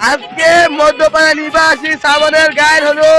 আজকে মধ্যপাড়া নিবাসী শ্রাবণের গায়ের হলো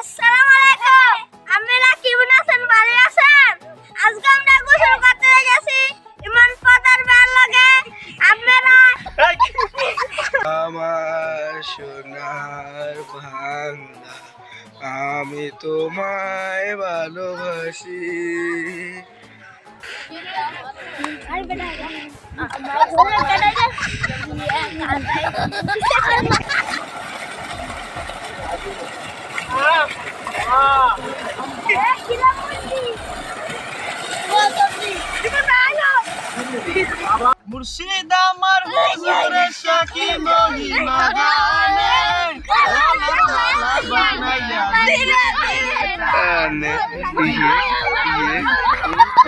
আসসালামু আলাইকুম আপনারা কেমন আছেন ভালো আছেন? আজকে আমরা গোসল করতে গেছি ইমান পাতার বেল লাগে। আপনারা আমার সোনার ভাঙা আমি তোমায় ভালোবাসি। মুর্শিদ আমার হুজুরের সাকি মহিমা গানে বানাইয়া ইয়ে ইয়ে।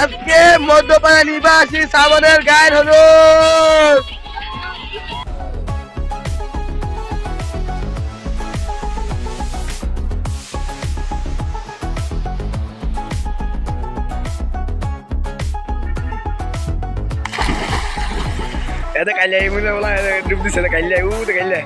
আজকে মধ্যপাড়া নিবাসী শ্রাবণের গায়ের হলো এটা কাইলে মনে বলা ডুব দিছে কাইলে উ তো কাইলে।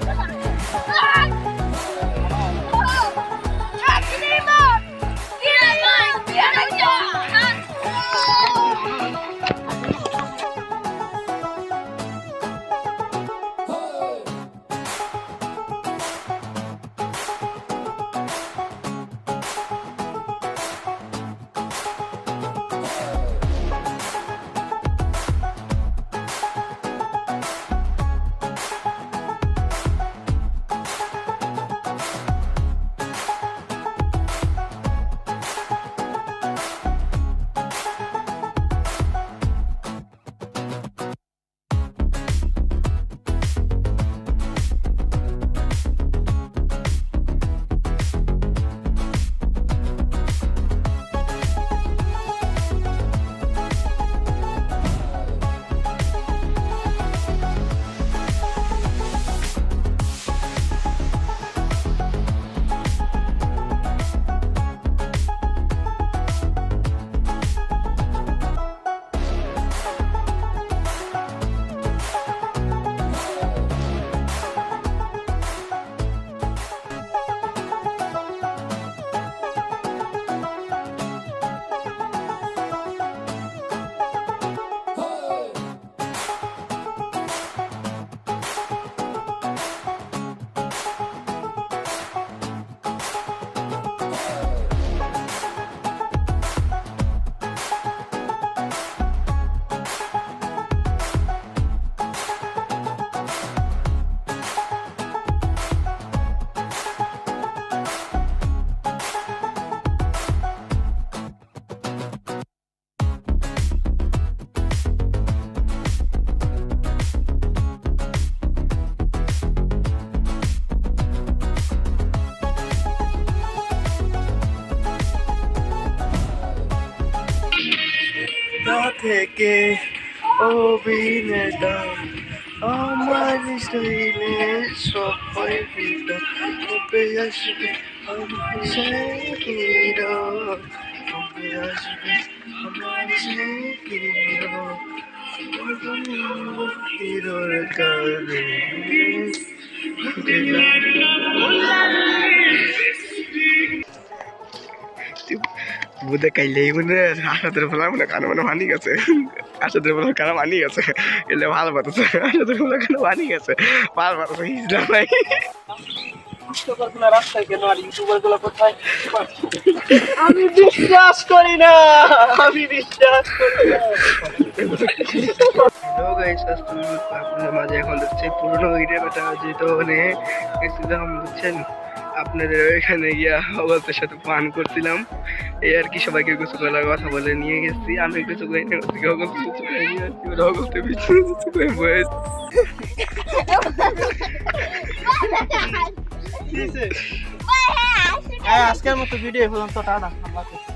থেকে অভিনেতা আমার স্টাইলে সবাই ফিটা কবে আসবে আমার সেই হিরো কবে আসবে আমার সেই হিরো হিরোর কারণে বুধে কাইলে মনে আশাদের ফলা মানে কানে মানে ভানি গেছে আশাদের ফলা কানে ভানি গেছে এলে ভালো পাতেছে আশাদের ফলা কানে ভানি গেছে ভালো পাতেছে হিজলা নাই আমি বিশ্বাস করি না, আমি বিশ্বাস করি না। হ্যালো গাইস আপনাদের মাঝে এখন হচ্ছে পুরোনো ভিডিওটা যেহেতু মানে গেছিলাম বুঝছেন? আপনাদের ওইখানে গিয়া অবস্থার সাথে পান করছিলাম। এই আর কি, সবাইকে কিছু করার কথা বলে নিয়ে গেছি। আমি কিছু করি না, ওদিকে কিছু কিছু হ্যাঁ আজকের মতো ভিডিও হলাম তো টাটা, আল্লাহ হাফেজ।